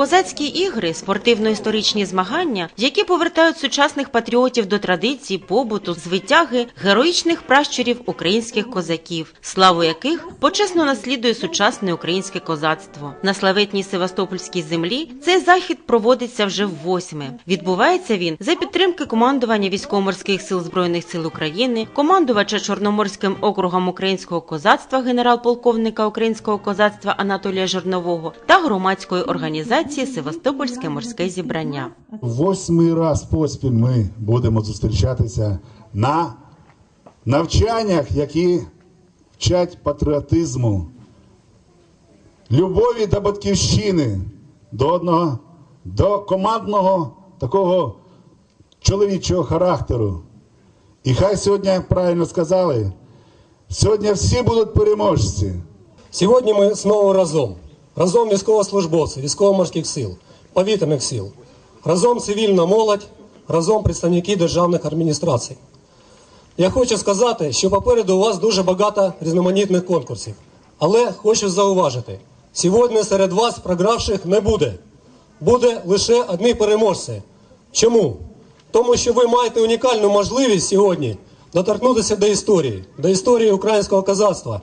Козацькі ігри спортивно-історичні змагання, які повертають сучасних патріотів до традицій, побуту, звитяги героїчних пращурів українських козаків, славу яких почесно наслідує сучасне українське козацтво. На славетній Севастопольській землі цей захід проводиться вже в восьме. Відбувається він за підтримки командування військово-морських сил збройних сил України, командувача Чорноморським округом українського козацтва генерал-полковника українського козацтва Анатолія Жирнового та громадської організації Севастопольське морське зібрання. Восьмий раз поспіль ми будемо зустрічатися на навчаннях, які вчать патріотизму, любові до батьківщини, до одного, до командного такого чоловічого характеру. І хай сьогодні, правильно сказали, сьогодні всі будуть переможці. Сьогодні ми знову разом. Разом військовослужбовці, військово-морських сил, повітряних сил, разом цивільна молодь, разом представники державних адміністрацій. Я хочу сказати, що попереду у вас дуже багато різноманітних конкурсів. Але хочу зауважити, сьогодні серед вас програвших не буде. Буде лише одні переможці. Чому? Тому що ви маєте унікальну можливість сьогодні доторкнутися до історії, до історії українського козацтва,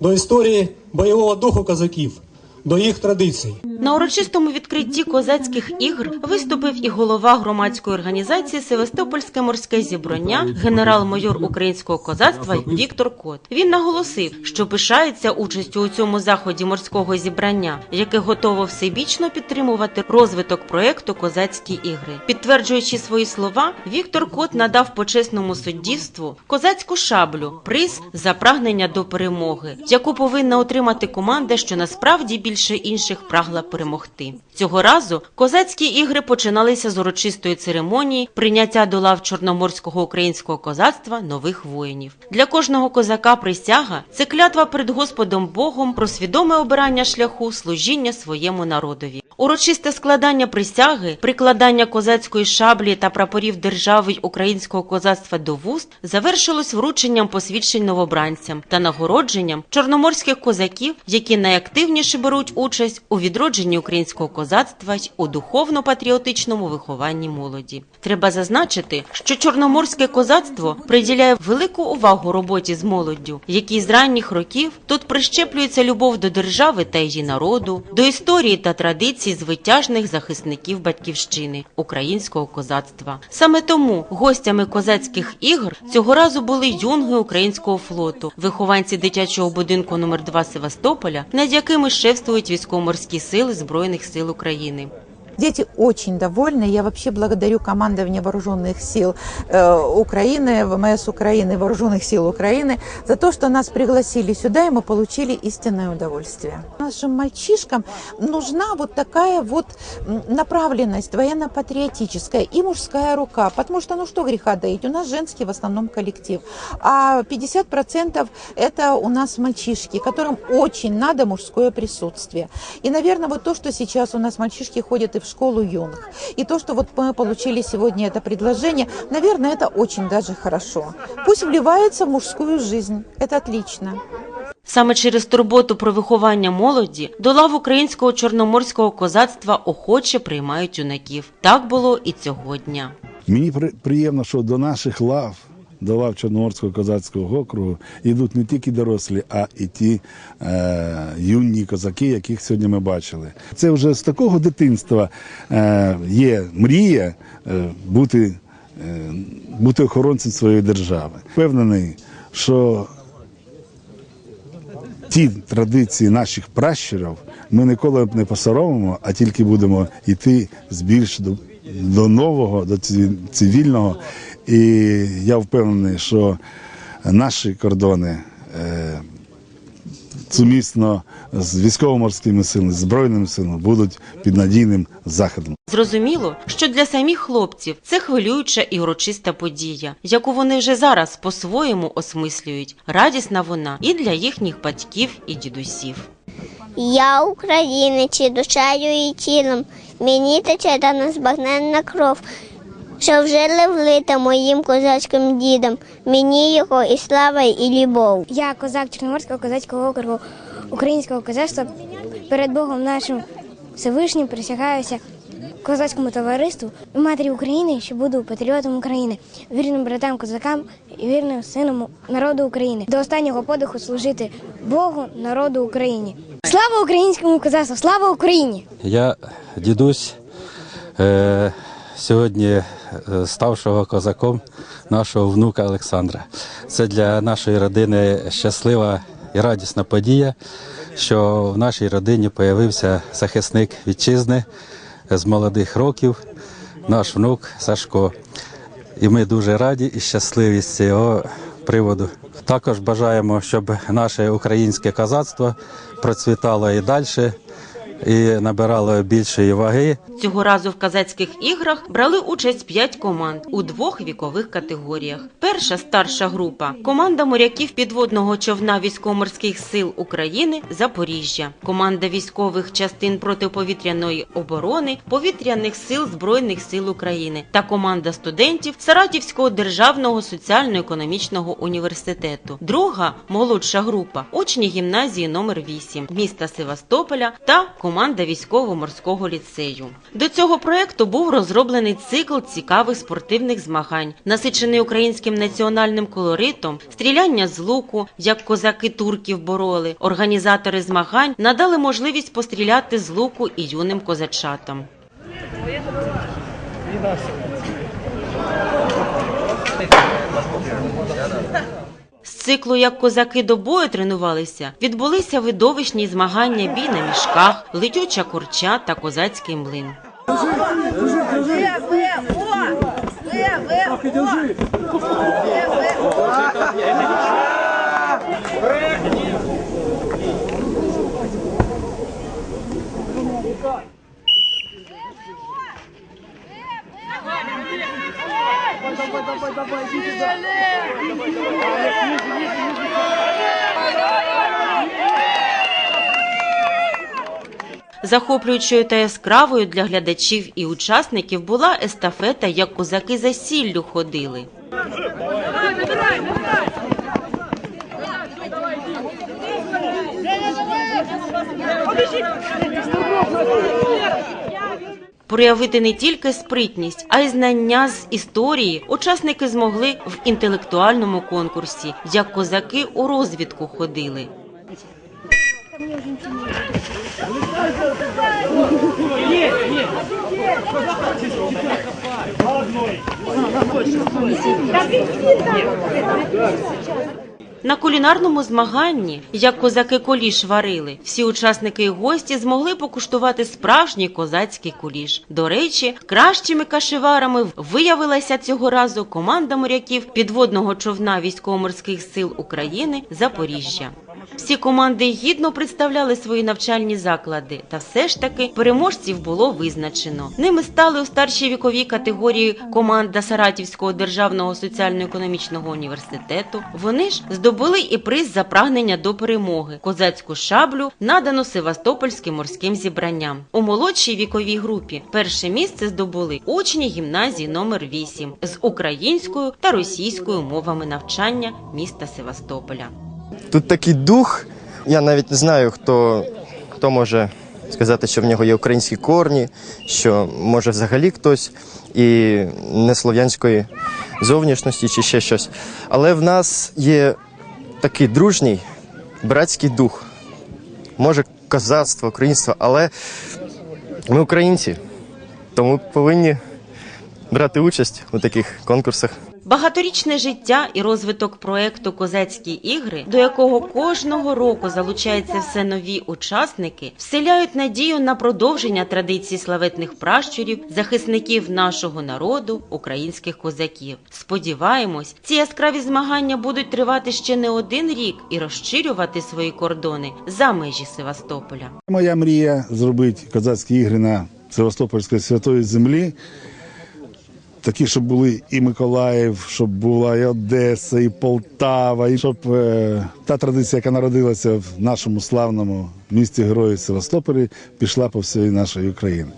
до історії бойового духу козаків, до їх традицій. На урочистому відкритті козацьких ігр виступив і голова громадської організації Севастопольське морське зібрання, генерал-майор українського козацтва Віктор Кот. Він наголосив, що пишається участю у цьому заході морського зібрання, яке готово всебічно підтримувати розвиток проекту Козацькі ігри. Підтверджуючи свої слова, Віктор Кот надав почесному суддівству козацьку шаблю, приз за прагнення до перемоги, яку повинна отримати команда, що насправді більше інших прагла перемогти. Цього разу козацькі ігри починалися з урочистої церемонії прийняття до лав чорноморського українського козацтва нових воїнів. Для кожного козака присяга це клятва перед Господом Богом про свідоме обирання шляху служіння своєму народові. Урочисте складання присяги, прикладання козацької шаблі та прапорів держави й українського козацтва до вуст завершилось врученням посвідчень новобранцям та нагородженням чорноморських козаків, які найактивніше беруть участь у відродженні українського козацтва й у духовно-патріотичному вихованні молоді. Треба зазначити, що чорноморське козацтво приділяє велику увагу роботі з молоддю, якій з ранніх років тут прищеплюється любов до держави та її народу, до історії та традицій звитяжних захисників батьківщини українського козацтва. Саме тому гостями козацьких ігор цього разу були юнги українського флоту, вихованці дитячого будинку номер 2 Севастополя, над якими шефствують військово-морські сили збройних сил України. Дети очень довольны. Я вообще благодарю командование вооруженных сил э, Украины, ВМС Украины, вооруженных сил Украины за то, что нас пригласили сюда, и мы получили истинное удовольствие. Нашим мальчишкам нужна вот такая вот направленность военно-патриотическая и мужская рука, потому что, ну что греха доить, у нас женский в основном коллектив, а 50% это у нас мальчишки, которым очень надо мужское присутствие. И, наверное, вот то, что сейчас у нас мальчишки ходят и в школу юных, и то, что вот мы получили сегодня это предложение, наверное, это очень даже хорошо. Пусть вливается в мужскую жизнь, это отлично. Саме через турботу про виховання молоді до лав українського чорноморського козацтва охоче приймають юнаків. Так було і цього дня. Мені при- приємно, що до наших лав, до лав Чорноморського козацького округу йдуть не тільки дорослі, а і ті е, юні козаки, яких сьогодні ми бачили. Це вже з такого дитинства е, є мрія е, бути, е, бути охоронцем своєї держави. Впевнений, що ті традиції наших пращурів ми ніколи не посоромимо, а тільки будемо йти з більш до, до нового, до цивільного. І я впевнений, що наші кордони е, сумісно з військово-морськими силами, збройними силами будуть під надійним захистом. Зрозуміло, що для самих хлопців це хвилююча і урочиста подія, яку вони вже зараз по-своєму осмислюють. Радісна вона і для їхніх батьків і дідусів. Я українець і душею і тілом, мені тече та незбагненна кров, що вже влита моїм козацьким дідом, мені його і слава, і любов. Я козак Чорноморського козацького округу українського козацтва перед Богом нашим Всевишнім присягаюся козацькому товариству і матері України, що буду патріотом України, вірним братам козакам і вірним сином народу України. До останнього подиху служити Богу, народу Україні. Слава українському козацтву! Слава Україні! Я дідусь е, сьогодні е, ставшого козаком нашого внука Олександра. Це для нашої родини щаслива і радісна подія, що в нашій родині появився захисник вітчизни з молодих років, наш внук Сашко. І ми дуже раді і щасливі з цього приводу. Також бажаємо, щоб наше українське козацтво процвітало і далі, і набирало більшої ваги. Цього разу в казацьких іграх брали участь п'ять команд у двох вікових категоріях. Перша старша група команда моряків підводного човна військово-морських сил України Запоріжжя, команда військових частин протиповітряної оборони повітряних сил Збройних сил України та команда студентів Саратівського державного соціально-економічного університету. Друга молодша група учні гімназії номер 8 міста Севастополя та команда військово-морського ліцею. До цього проекту був розроблений цикл цікавих спортивних змагань, насичений українським національним колоритом, стріляння з луку, як козаки турків бороли. Організатори змагань надали можливість постріляти з луку і юним козачатам. З циклу як козаки до бою тренувалися, відбулися видовищні змагання бій на мішках, летюча курча та козацький млин. Захоплюючою та яскравою для глядачів і учасників була естафета, як козаки за сіллю ходили. Проявити не тільки спритність, а й знання з історії учасники змогли в інтелектуальному конкурсі, як козаки у розвідку ходили. На кулінарному змаганні, як козаки куліш варили, всі учасники і гості змогли покуштувати справжній козацький куліш. До речі, кращими кашеварами виявилася цього разу команда моряків підводного човна військово-морських сил України Запоріжжя. Всі команди гідно представляли свої навчальні заклади, та все ж таки переможців було визначено. Ними стали у старшій віковій категорії команда Саратівського державного соціально-економічного університету. Вони ж здобули і приз за прагнення до перемоги козацьку шаблю, надану Севастопольським морським зібранням. У молодшій віковій групі перше місце здобули учні гімназії номер 8 з українською та російською мовами навчання міста Севастополя. Тут такий дух. Я навіть не знаю, хто, хто може сказати, що в нього є українські корні, що може взагалі хтось і не слов'янської зовнішності чи ще щось. Але в нас є такий дружній братський дух. Може, козацтво, українство, але ми українці, тому повинні брати участь у таких конкурсах. Багаторічне життя і розвиток проекту Козацькі ігри, до якого кожного року залучаються все нові учасники, вселяють надію на продовження традицій славетних пращурів, захисників нашого народу, українських козаків. Сподіваємось, ці яскраві змагання будуть тривати ще не один рік і розширювати свої кордони за межі Севастополя. Моя мрія зробити козацькі ігри на Севастопольській святої землі. Такі, щоб були і Миколаїв, щоб була і Одеса, і Полтава, і щоб е, та традиція, яка народилася в нашому славному місті Герої Севастополі, пішла по всій нашій Україні.